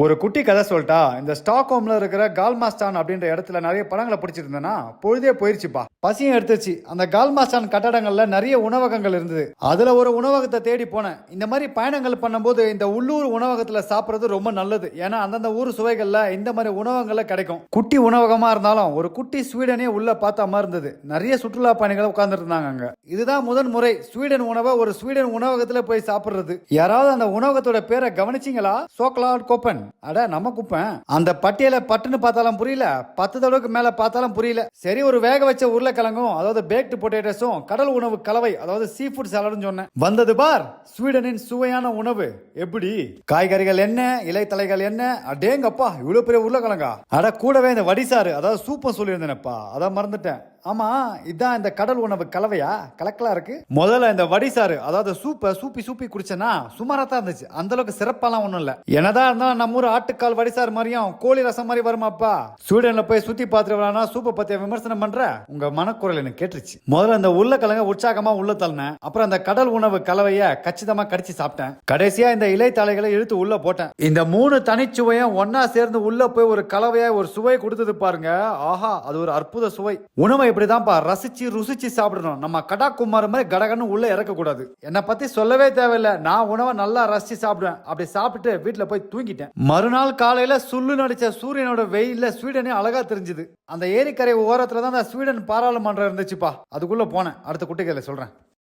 ஒரு குட்டி கதை சொல்லிட்டா இந்த ஸ்டாக்ஹோம்ல இருக்கிற கால்மாஸ்டான் அப்படின்ற இடத்துல நிறைய படங்களை பிடிச்சிருந்தேன்னா பொழுதே போயிருச்சுப்பா. பசியும் எடுத்துச்சு. அந்த கால்மாசான் கட்டடங்களில் நிறைய உணவகங்கள் இருந்தது. அதில் ஒரு உணவகத்தை தேடி போனேன். இந்த மாதிரி பயணங்கள் பண்ணும்போது இந்த உள்ளூர் உணவகத்தில் சாப்பிட்றது ரொம்ப நல்லது. ஏன்னா அந்தந்த ஊர் சுவைகளில் இந்த மாதிரி உணவகங்கள்ல கிடைக்கும். குட்டி உணவகமாக இருந்தாலும் ஒரு குட்டி ஸ்வீடனே உள்ள பார்த்த மாதிரி இருந்தது. நிறைய சுற்றுலா பயணிகள் உட்காந்துருந்தாங்க அங்கே. இதுதான் முதன் முறை ஸ்வீடன் உணவை ஒரு ஸ்வீடன் உணவகத்தில் போய் சாப்பிட்றது. யாராவது அந்த உணவகத்தோட பேரை கவனிச்சிங்களா? சோக்லாட் கோப்பன். அட நம்ம குப்பன். அந்த பட்டியலை பட்டுன்னு பார்த்தாலும் புரியல. பத்து தடவைக்கு மேலே பார்த்தாலும் புரியல. சரி ஒரு வேக வச்ச உருளைக்கிழங்கும் அதாவது பேக்டு பொட்டேட்டோஸும் கடல் உணவு கலவை அதாவது சீ ஃபுட் சாலட்னு சொன்னேன். வந்தது பார் ஸ்வீடனின் சுவையான உணவு. எப்படி? காய்கறிகள் என்ன? இலைத்தலைகள் என்ன? அடேங்கப்பா இவ்வளவு பெரிய உருளைக்கிழங்கா? அட கூடவே இந்த வடிசாறு அதாவது சூப்பம் சொல்லியிருந்தேனப்பா. அதான் மறந்துட்டேன். ஆமா இதான் இந்த கடல் உணவு கலவையா? கலக்கலா இருக்கு? முதல்ல இந்த வடிசாறு அதாவது சூப்பை சூப்பி சூப்பி குடிச்சேன்னா சுமாரா தான் இருந்துச்சு. அந்த அளவுக்கு சிறப்பாலாம் ஒண்ணும் இல்ல. என்னதான் இருந்தாலும் நம்ம ஊர் ஆட்டுக்கால் வடிசாறு மாதிரியும் கோழி ரசம் மாதிரி வருமாப்பா. ஸ்வீடன்ல போய் சுத்தி பார்த்துட்டு சூப்பை பத்திய விமர்சனம் பண்ற? உங்க மனக்குரல் எனக்கு கேட்டுருச்சு. முதல்ல இந்த உருளைக்கிழங்க உற்சாகமா உள்ள தள்ளினேன். அப்புறம் அந்த கடல் உணவு கலவைய கச்சிதமா கடிச்சு சாப்பிட்டேன். கடைசியா இந்த இலை தலைகளை இழுத்து உள்ள போட்டேன். இந்த மூணு தனிச்சுவையும் ஒன்னா சேர்ந்து உள்ள போய் ஒரு கலவையா ஒரு சுவை கொடுத்தது பாருங்க. ஆஹா அது ஒரு அற்புத சுவை. உணவை இப்படிதான்ப்பா ரசிச்சு ருசிச்சு சாப்பிடணும். நம்ம கடா குமார் மாதிரி கடகன்னு உள்ள இறக்க கூடாது. என்னை பத்தி சொல்லவே தேவையில்ல. நான் உணவை நல்லா ரசிச்சு சாப்பிடுவேன். அப்படி சாப்பிட்டு வீட்டுல போய் தூங்கிட்டேன். மறுநாள் காலையில சுள்ளு நடிச்ச சூரியனோட வெயில்ல ஸ்வீடனே அழகா தெரிஞ்சுது. அந்த ஏரிக்கரை ஓரத்துல தான் அந்த ஸ்வீடன் பாராளுமன்றம் இருந்துச்சுப்பா. அதுக்குள்ள போனேன். அடுத்த குட்டிகளை சொல்றேன்.